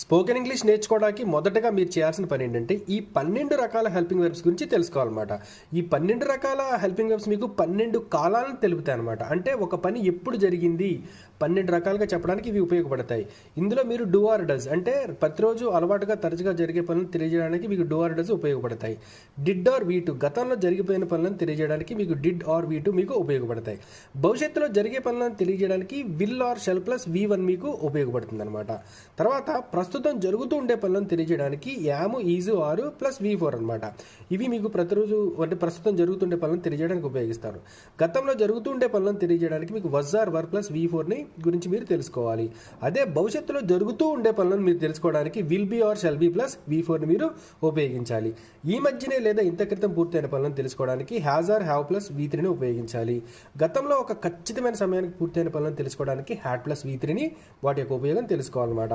Spoken English నేర్చుకోవడానికి మొదటగా మీరు చేయాల్సిన పని ఏంటంటే ఈ పన్నెండు రకాల హెల్పింగ్ వెర్బ్స్ గురించి తెలుసుకోవాలన్నమాట. ఈ పన్నెండు రకాల హెల్పింగ్ వెర్బ్స్ మీకు పన్నెండు కాలాలను తెలుపుతాయి అనమాట అంటే ఒక పని ఎప్పుడు జరిగింది పన్నెండు రకాలుగా చెప్పడానికి ఇవి ఉపయోగపడతాయి. ఇందులో మీరు డూ ఆర్ డస్ అంటే ప్రతిరోజు అలవాటుగా తరచుగా జరిగే పనులను తెలియజేయడానికి మీకు డూ ఆర్ డస్ ఉపయోగపడతాయి. డిడ్ ఆర్ వీటు గతంలో జరిగిపోయిన పనులను తెలియజేయడానికి మీకు డిడ్ ఆర్ వీటు మీకు ఉపయోగపడతాయి. భవిష్యత్తులో జరిగే పనులను తెలియజేయడానికి will or shall plus V one మీకు ఉపయోగపడుతుంది అనమాట తర్వాత ప్రస్తుతం జరుగుతూ ఉండే పనులను తెలియజేయడానికి am is are plus V four అనమాట ఇవి మీకు ప్రతిరోజు అంటే ప్రస్తుతం జరుగుతుండే పనులను తెలియజేయడానికి ఉపయోగిస్తారు. గతంలో జరుగుతూ ఉండే పనులను తెలియజేయడానికి మీకు వజ్జార్ వర్ ప్లస్ వి ఫోర్ని గురించి మీరు తెలుసుకోవాలి. అదే భవిష్యత్తులో జరుగుతూ ఉండే పనులను మీరు తెలుసుకోవడానికి will be or shall be plus V ఫోర్ని మీరు ఉపయోగించాలి. ఈ మధ్యనే లేదా ఇంత క్రితం పూర్తయిన పనులను తెలుసుకోవడానికి has or have plus V త్రీని ఉపయోగించాలి. గతంలో ఒక ఖచ్చితమైన సమయానికి పూర్తయిన పనులను తెలుసుకోవడానికి హ్యాడ్ ప్లస్ వి త్రీని వాటి యొక్క ఉపయోగం తెలుసుకోవాలన్నమాట.